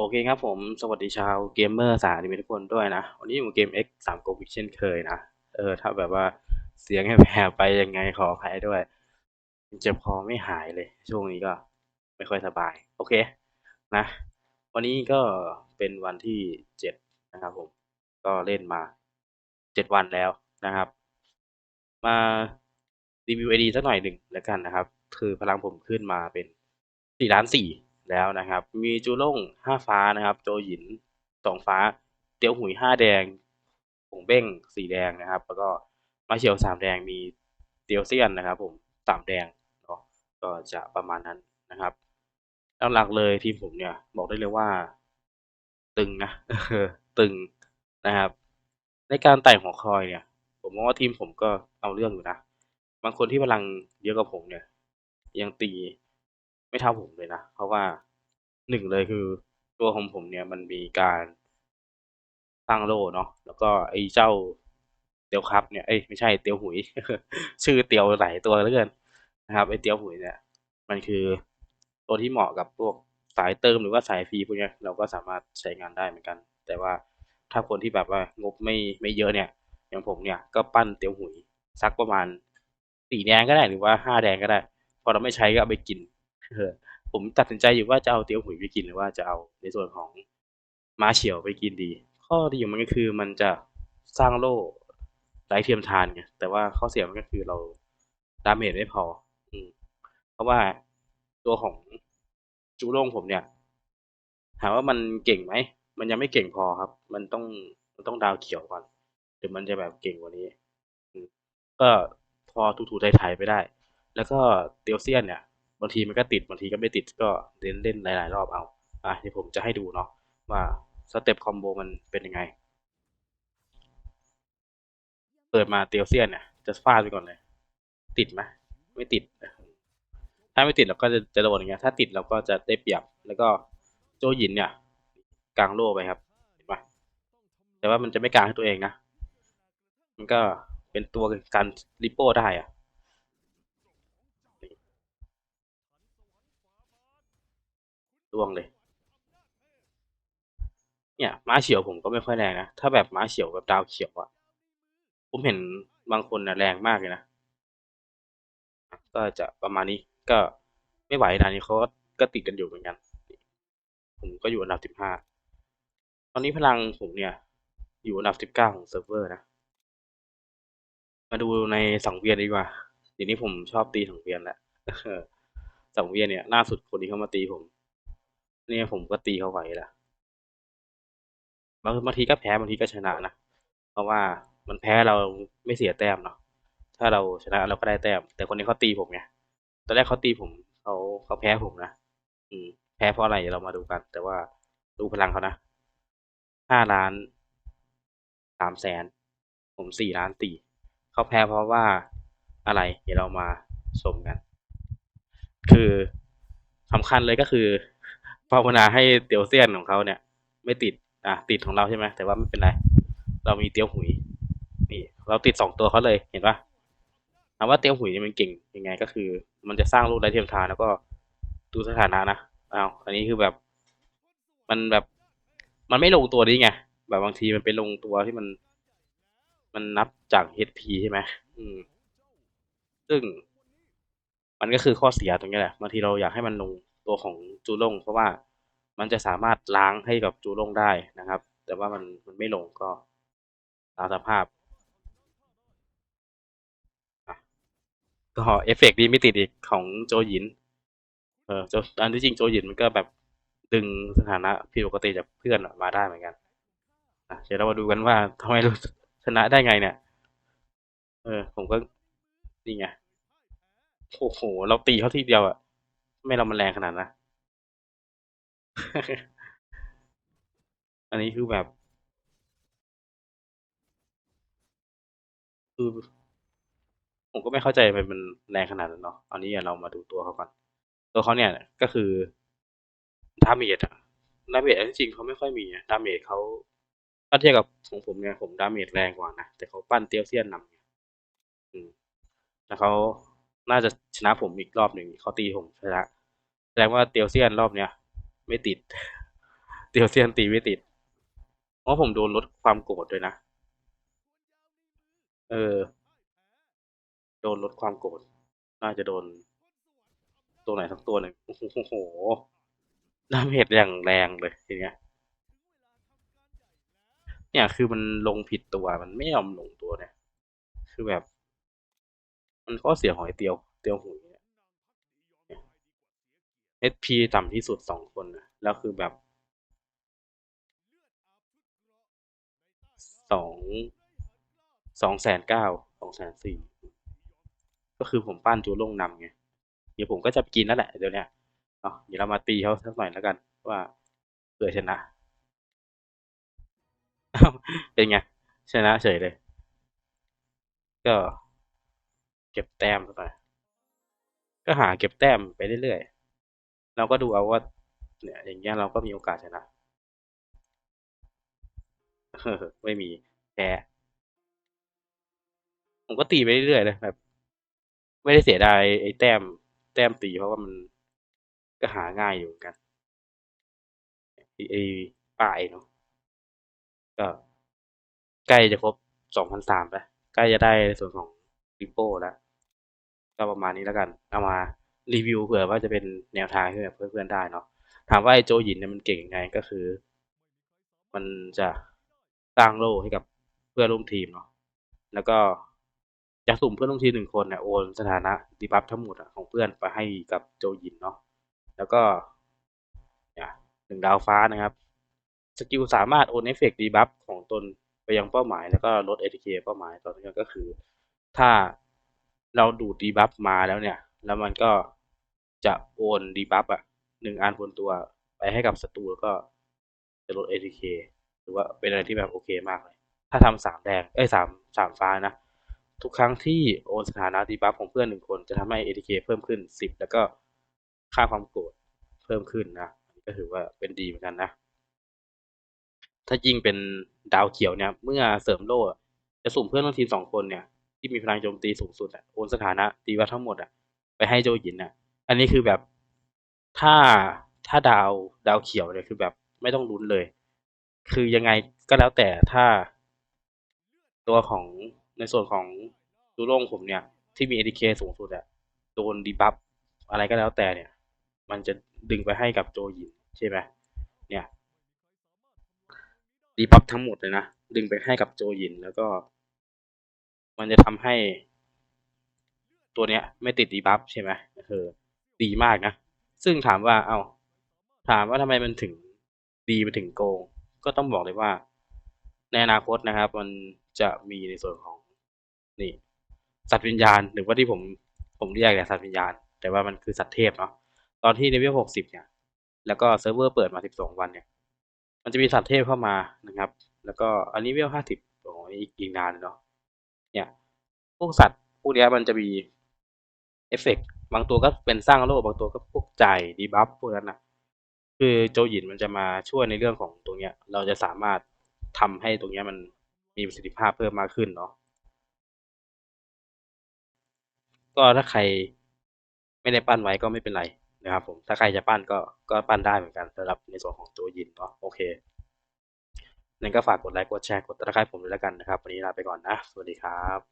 โอเคครับผมสวัสดีชาวเกมเมอร์สาดิมะทุกคนด้วยนะ วันนี้อยู่กับเกม X 3 Go เช่นเคยนะ เออ ถ้าแบบว่าเสียงแหบไปยังไงขออภัยด้วยเจ็บคอไม่หายเลย ช่วงนี้ก็ไม่ค่อยสบาย โอเคนะ วันนี้ก็เป็นวันที่เจ็ดนะครับผม ก็เล่นมาเจ็ดวันแล้วนะครับ มารีวิวไอดีสักหน่อยหนึ่งแล้วกันนะครับ คือพลังผมขึ้นมาเป็นสี่ล้านสี่ แล้วนะครับ มีจูล่งห้าฟ้านะครับ โจหยินสองฟ้า เตียวหุยห้าแดงผงเบ้งสีแดงนะครับ แล้วก็มาเฉียวสามแดงมีเตียวเซียนนะครับ ผมสามแดงเนาะก็จะประมาณนั้นนะครับหลักๆเลยทีมผมเนี่ย บอกได้เลยว่า ตึงนะตึงนะครับ ในการไต่หัวคอยเนี่ย ผมมองว่าทีมผมก็เอาเรื่องอยู่นะบางคนที่พลังเยอะกว่าผมเนี่ย ยังตี ไม่เท่าผมเลยนะ เพราะว่าหนึ่งเลยคือตัวของผมเนี่ยมันมีการสร้างโล่เนาะแล้วก็ไอ้เจ้าเตียวครับเนี่ยเอ้ยไม่ใช่เตียวหุย ชื่อเตียวหลายตัวเหลือเกินนะครับไอ้เตียวหุยเนี่ย มันคือตัวที่เหมาะกับพวกสายเติมหรือว่าสายฟรีพวกนี้เราก็สามารถใช้งานได้เหมือนกัน แต่ว่าถ้าคนที่แบบว่างบไม่ไม่เยอะเนี่ย อย่างผมเนี่ยก็ปั้นเตียวหุยสักประมาณสี่แดงก็ได้หรือว่าห้าแดงก็ได้ พอเราไม่ใช้ก็เอาไปกิน ผมตัดสินใจอยู่ว่าจะเอาเตี๋ยวหุยไปกินหรือว่าจะเอาในส่วนของมาเฉียวไปกินดี ข้อดีของมันก็คือมันจะสร้างโล่ไร้เทียมทานไงแต่ว่าข้อเสียมันก็คือเราดาเมจไม่พอ อืม เพราะว่าตัวของจูโร่งผมเนี่ย ถามว่ามันเก่งไหม มันยังไม่เก่งพอครับ มันต้องมันต้องดาวเขียวก่อนถึงมันจะแบบเก่งกว่านี้ก็พอถูๆไถๆไปได้ แล้วก็เตียวเซียนเนี่ย บางทีมันก็ติดบางทีก็ไม่ติดก็เล่นเล่นหลายๆ รอบเอาอะที่ผมจะให้ดูเนาะว่าสเต็ปคอมโบมันเป็นยังไง เปิดมาเตียวเซียนเนี่ยจะฟาดไปก่อนเลย ติดไหมไม่ติด ถ้าไม่ติดเราก็จะจะโดนอย่างเงี้ย ถ้าติดเราก็จะได้เปรียบ แล้วก็โจหยินเนี่ยกลางโล่ไปครับเห็นปะแต่ว่ามันจะไม่กลางให้ตัวเองนะ มันก็เป็นตัวการริปโป้ได้อะ ล่วงเลย เนี่ยม้าเฉียวผมก็ไม่ค่อยแรงนะ ถ้าแบบม้าเฉียวแบบดาวเขียวอะผมเห็นบางคนนะแรงมากเลยนะ ก็จะประมาณนี้ก็ไม่ไหวนะนี่เขาก็ติดกันอยู่เหมือนกัน ผมก็อยู่อันดับสิบห้าตอนนี้พลังผมเนี่ย อยู่อันดับสิบเก้าของเซิร์ฟเวอร์นะ มาดูในสังเวียนดีกว่าเดี๋ยวนี้ผมชอบตีสังเวียนแหละสังเวียนเนี่ยล่าสุดคนที่เข้ามาตีผม เนี่ยผมก็ตีเขาไหวแหละบางบางทีก็แพ้บางทีก็ชนะนะ เพราะว่ามันแพ้เราไม่เสียแต้มเนาะ ถ้าเราชนะเราก็ได้แต้ม แต่คนนี้เขาตีผมไง ตอนแรกเขาตีผมเขาเขาแพ้ผมนะ อืม แพ้เพราะอะไรเรามาดูกัน แต่ว่าดูพลังเขานะห้าล้านสามแสน ผมสี่ล้านสี่เขาแพ้เพราะว่าอะไร เดี๋ยวเรามาชมกัน คือสำคัญเลยก็คือ ภาวนาให้เตียวเซียนของเขาเนี่ย ไม่ติดอะติดของเราใช่ไหมแต่ว่าไม่เป็นไร เรามีเตียวหุย นี่ เราติดสองตัวเขาเลยเห็นปะถามว่าเตียวหุยนี่มันเก่งยังไง ก็คือ มันจะสร้างลูกไร้เทียมทานแล้วก็ดูสถานะนะอ้าวอันนี้คือแบบ มันแบบ มันไม่ลงตัวนี้ไงแบบบางทีมันไปลงตัวที่มัน มันนับจาก HP ใช่ไหมอืม ซึ่ง มันก็คือข้อเสียตรงนี้แหละบางทีเราอยากให้มันลง ตัวของจูลง เพราะว่ามันจะสามารถล้างให้กับจูลงได้นะครับ แต่ว่ามันมันไม่ลงก็ตามสภาพก็เอฟเฟกต์ดีไม่ติดอีกของโจหยิน เออโจอันที่จริงโจหยินมันก็แบบดึงสถานะผิดปกติจากเพื่อนมาได้เหมือนกันอะเดี๋ยวเรามาดูกันว่าทำไมเราชนะได้ไงเนี่ย เออ ผมก็นี่ไง โอ้โห เราตีเขาทีเดียวอะ ไม่เรามันแรงขนาดนะ อันนี้คือแบบ คือ ผมก็ไม่เข้าใจมันมันแรงขนาดนั้นเนาะอันนี้เรามาดูตัวเขาก่อน ตัวเขาเนี่ยก็คือดาเมจอะดาเมจจริงเขาไม่ค่อยมีดาเมจเขาถ้าเทียบกับของผมเนี่ยผมดาเมจแรงกว่านะ แต่เขาปั้นเตียวเซียนนำแล้วเขา น่าจะชนะผมอีกรอบหนึ่งเขาตีผมชนะแสดงว่าเตียวเซียนรอบเนี้ยไม่ติด เตียวเซียนตีไม่ติด เพราะผมโดนลดความโกรธด้วยนะ เออ โดนลดความโกรธ น่าจะโดน ตัวไหนทั้งตัวหนึ่งโอ้โหดาเมจอย่างแรงเลยทีเนี้ย เนี่ยคือมันลงผิดตัวมันไม่ยอมลงตัวเนี่ย คือแบบ มันก็เสียหอยเตียว เตียวหุยเนี่ย HP ต่ำที่สุดสองคนนะแล้วคือแบบสองสองแสนเก้าสองแสนสี่ก็คือผมปั้นจูลงนำไงเดี๋ยวผมก็จะไปกินแล้วแหละเดี๋ยวเนี้ยเนาเดี๋ยวเรามาตีเขาสักหน่อยแล้วกัน ว่าเผื่อชนะเป็นไงชนะเฉยเลย ก็ เก็บแต้มสักหน่อยก็หาเก็บแต้มไปเรื่อยๆ เราก็ดูเอาว่าเนี่ยอย่างเงี้ยเราก็มีโอกาสชนะไม่มีแพ้ผมก็ตีไปเรื่อยๆเลยแบบ ไม่ได้เสียดายไอ้แต้ม แต้มตีเพราะว่ามันก็หาง่ายอยู่เหมือนกันไอ้ไอป้ายเนาะก็ใกล้จะครบสองพันสามแล้วใกล้จะได้ส่วนของ ริปโป้แล้วก็ประมาณนี้แล้วกัน เอามารีวิวเผื่อว่าจะเป็นแนวทางให้แบบเพื่อนๆได้เนาะถามว่าไอ้โจหยินเนี่ยมันเก่งยังไงก็คือ มันจะสร้างโล่ให้กับเพื่อนร่วมทีมเนาะแล้วก็จะสุ่มเพื่อนร่วมทีมหนึ่งคนเนี่ยโอนสถานะดีบัฟทั้งหมดของเพื่อนไปให้กับโจหยินเนาะแล้วก็เนี่ยหนึ่งดาวฟ้านะครับสกิลสามารถโอนเอฟเฟกต์ดีบัฟของตนไปยังเป้าหมาย แล้วก็ลด ATK เป้าหมายตอนนี้ก็คือ ถ้าเราดูดดีบัฟมาแล้วเนี่ย แล้วมันก็จะโอนดีบัฟอะหนึ่งอันบนตัวไปให้กับศัตรูแล้วก็จะลด ATK หรือว่าเป็นอะไรที่แบบโอเคมากเลย ถ้าทำสามแดงเอ้ยสามสามฟ้านะ ทุกครั้งที่โอนสถานะดีบัฟของเพื่อนหนึ่งคนจะทำให้ ATK เพิ่มขึ้นสิบแล้วก็ค่าความโกรธเพิ่มขึ้นนะก็ถือว่าเป็นดีเหมือนกันนะ ถ้ายิ่งเป็นดาวเขียวเนี่ย เมื่อเสริมโล่จะสุ่มเพื่อนร่วมทีมสองคนเนี่ย ที่มีพลังโจมตีสูงสุดอะโอนสถานะตีวัดทั้งหมดอะไปให้โจหยินอะอันนี้คือแบบถ้าถ้าดาวดาวเขียวเนี่ยคือแบบไม่ต้องลุ้นเลย คือยังไงก็แล้วแต่ถ้า ตัวของในส่วนของดูโล่งผมเนี่ย ที่มี ADK สูงสุดอะโดนดีบัฟอะไรก็แล้วแต่เนี่ย มันจะดึงไปให้กับโจหยินใช่ไหมเนี่ยดีบัฟทั้งหมดเลยนะ ดึงไปให้กับโจหยินแล้วก็ มันจะทำให้ตัวเนี้ย ไม่ติดดีบัฟใช่ไหมเออดีมากนะ ซึ่งถามว่าเอา้าถามว่าทำไมมันถึงดีไปถึงโกง ก็ต้องบอกเลยว่า ในอนาคตนะครับ มันจะมีในส่วนของนี่ สัตว์วิญญาณ หรือว่าที่ผมผมเรียกเนี่สัตว์วิญญาณ แต่ว่ามันคือสัตว์เทพเนาะตอนที่เลเวลหกสิบเนี่ย แล้วก็เซิร์ฟเวอร์เปิดมาสิบสองวันเนี่ย มันจะมีสัตว์เทพเข้ามานะครับ แล้วก็อันนี้เวลห้าสิบโอ้ยอีกนานเนาะ เนี่ยพวกสัตว์พวกนี้มันจะมีเอฟเฟกบางตัวก็เป็นสร้างโล่บางตัวก็พวกใจดีบัฟพวกนั้นนะคือโจหยินมันจะมาช่วยในเรื่องของตรงเนี้ย เราจะสามารถทำให้ตรงเนี้ยมันมีประสิทธิภาพเพิ่มมากขึ้นเนาะก็ถ้าใครไม่ได้ปั้นไว้ก็ไม่เป็นไรนะครับผมถ้าใครจะปั้นก็ก็ปั้นได้เหมือนกันสำหรับในส่วนของโจยินเนาะโอเค นั่นก็ฝากกดไลค์ กดแชร์ กดติดตามผมด้วยแล้วกันนะครับ วันนี้ลาไปก่อนนะ สวัสดีครับ